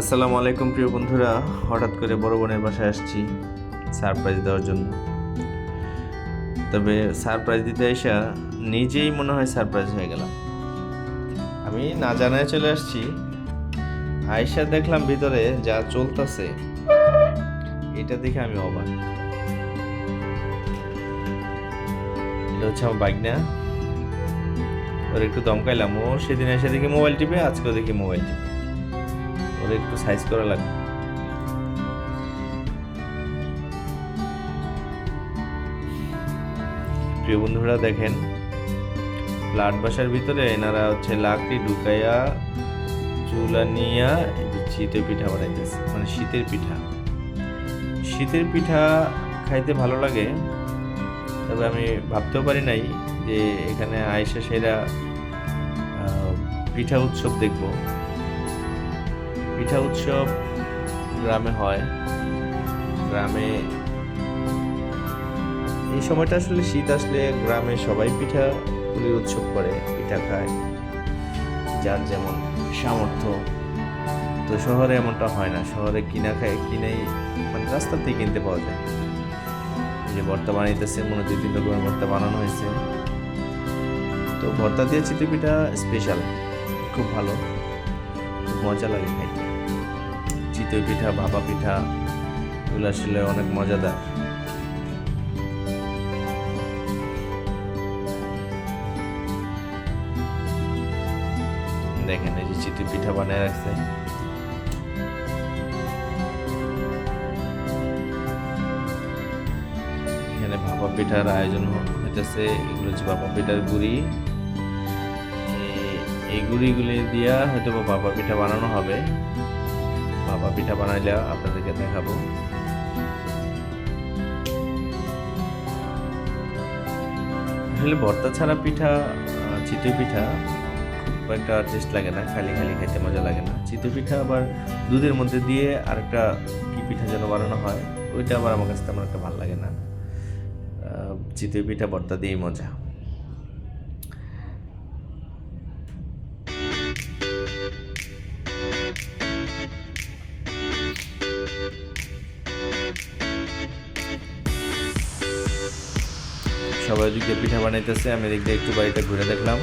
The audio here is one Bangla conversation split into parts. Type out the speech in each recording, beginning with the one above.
আসসালামু আলাইকুম, প্রিয় বন্ধুরা। হঠাৎ করে বড় বোনের বাসায় আসছি সারপ্রাইজ দেওয়ার জন্য। তবে সারপ্রাইজ দিতে এসা নিজেই মনে হয় সারপ্রাইজ হয়ে গেলাম। আমি না জানায় চলে আসছি। আয়সা দেখলাম ভিতরে যা চলতেছে, এটা দেখে আমি অবাক। এটা হচ্ছে আমার বাইক না ওর একটু দমকাইলাম। ও সেদিন এসে দেখি মোবাইল টিপে, আজকেও দেখি মোবাইল টিপে। ওর একটু সাইজ করা লাগবে। প্রিয় বন্ধুরা, দেখেন ফ্ল্যাট বাসার ভিতরে এনারা হচ্ছে লাকড়ি ঢুকাইয়া, চুলা নিয়া চিতে পিঠা বানাইতেছে মানে শীতের পিঠা। শীতের পিঠা খাইতে ভালো লাগে, তবে আমি ভাবতেও পারি নাই যে এখানে আয়সা সেরা পিঠা উৎসব দেখব। পিঠা উৎসব গ্রামে হয়। গ্রামে এই সময়টা আসলে শীত আসলে গ্রামে সবাই পিঠা পুলির উৎসব করে, পিঠা খায়। যার যেমন সামর্থ্য। তো শহরে এমনটা হয় না। শহরে কিনা খায়, কিনেই মানে রাস্তাতেই কিনতে পাওয়া যায়। যে ভর্তা বানাইতেছে মনে দুই, তিন রকমের ভর্তা বানানো হয়েছে। তো ভর্তা দিয়ে চিতই পিঠা স্পেশাল খুব ভালো। খুব মজা লাগে খাইতে। চিতই পিঠা, ভাপা পিঠা, এগুলো আসলে অনেক মজাদার। দেখেন এই যে চিতই পিঠা বানিয়ে রাখছে। এখানে ভাপা পিঠার আয়োজন হইতেছে, এগুলো হচ্ছে ভাপা পিঠার গুড়ি। এই- গুড়িগুলি দিয়া হয়তো বা ভাপা পিঠা বানানো হবে। ভাপা পিঠা বানাইলে আপনাদেরকে দেখাবো। আসলে ভর্তা ছাড়া পিঠা চিতই পিঠা খুব একটা টেস্ট লাগে না, খালি খালি খাইতে মজা লাগে না। চিতই পিঠা আবার দুধের মধ্যে দিয়ে আরেকটা কি পিঠা যেন বানানো হয়, ওইটা আবার আমার কাছে তেমন একটা ভালো লাগে না। চিতই পিঠা, ভর্তা দিয়েই মজা। সবাই দিকে পিঠা বানাইতেছে, আমি দিয়ে একটু বাড়িটা ঘুরে দেখলাম।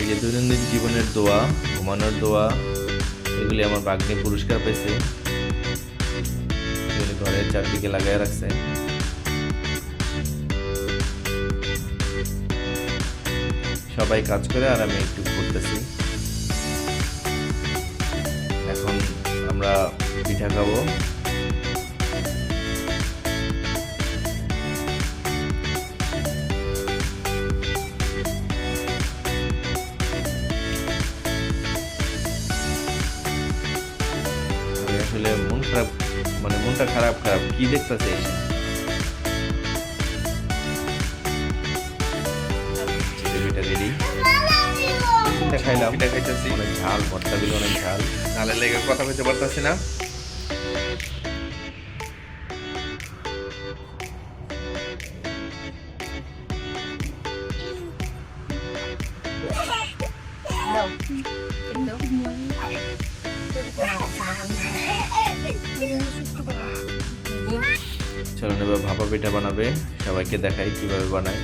এই যে দৈনন্দিন জীবনের দোয়া, ঘুমানোর দোয়া, এগুলি আমার বাগ্নে পুরস্কার পেয়েছে ঘরের চারদিকে লাগাই রাখছে। সবাই কাজ করে আর আমি একটু ঘুরতেছি। এখন আমরা পিঠা খাব। আসলে মন খারাপ মানে মনটা খারাপ খারাপ। কি দেখতেছে? পিঠা রেডি খাইলাম। এটা খাইতেছি। অনেক ঝাল ভর্তাগুলো অনেক ঝাল। ঝালের লেগে কথা বলতে পারতেছি না। চলো এবার ভাপা পিঠা বানাবে, সবাইকে দেখাই কীভাবে বানায়।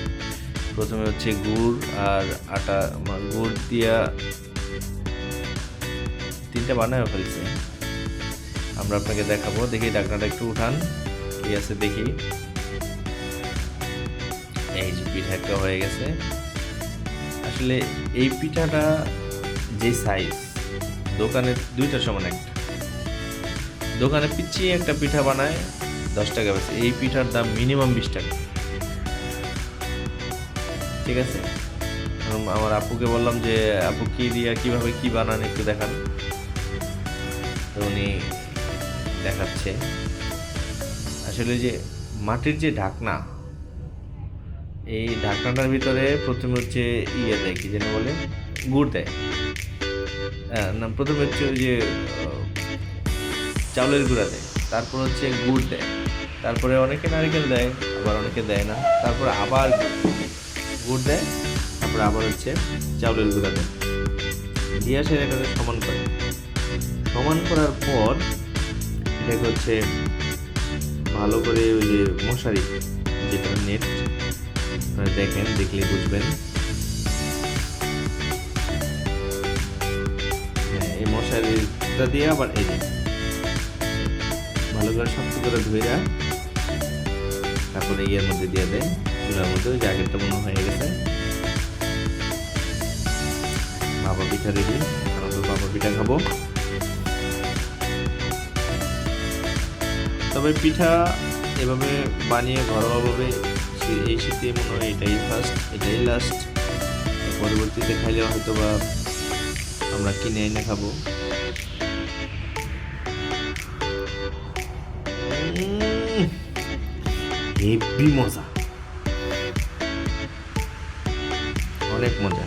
প্রথমে হচ্ছে গুড় আর আটা গুড় দিয়া তিনটা বানায় ফেলছে। আমরা আপনাকে দেখাবো, দেখি ডাকনাটা একটু উঠান। কি আছে দেখি। এই যে পিঠা একটা হয়ে গেছে। আসলে এই পিঠাটা যে সাইজ দোকানে দুইটা সমান একটা। দোকানে পিছিয়ে একটা পিঠা বানায় দশ টাকা বেশি। এই পিঠার দাম মিনিমাম বিশ টাকা। ঠিক আছে? আমার আপুকে বললাম যে, আপু কি দিয়া, কীভাবে কি বানান একটু দেখান। উনি দেখাচ্ছে। আসলে যে মাটির যে ঢাকনা, এই ঢাকনাটার ভিতরে প্রথমে হচ্ছে ইয়ে দেয়, কি যেন বলে? গুড় দেয়। না, প্রথমে হচ্ছে ওই যে চাউলের গুঁড়া দেয়। তারপর হচ্ছে গুড় দেয়। তারপরে অনেকে নারকেল দেয়, আবার অনেকে দেয় না। তারপর আবার গুড় দেয়, তারপরে আবার হচ্ছে চাউলের গুঁড়া দেয়। দিয়ে সেটাকে সমান করে। সমান করার পর এটাকে হচ্ছে ভালো করে ওই যে মশারি, যেটা নেট দেখেন, দেখলে বুঝবেন। হ্যাঁ এই মশারিটা দিয়ে আবার এই ভালো করে শক্ত করে ধুয়ে তারপরে ইয়ের মধ্যে দিয়ে দেয় চুলার মধ্যে, ওই আগেরটা মনে হয়ে গেছে। বাবা পিঠা রেডি আমরা বাবা পিঠা খাব। তবে পিঠা এভাবে বানিয়ে ঘরোয়াভাবে এই শীতে মনে হয় এটাই ফার্স্ট এটাই লাস্ট পরবর্তীতে খাইলে হয়তো বা আমরা কিনে এনে খাব। হেভি মজা। অনেক মজা।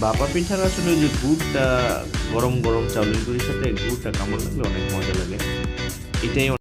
বাবা পিঠার আসলে যে গুড়টা, গরম গরম চাউলের গুড়ির সাথে গুড়টা কামড় লাগলে অনেক মজা লাগে। এটাই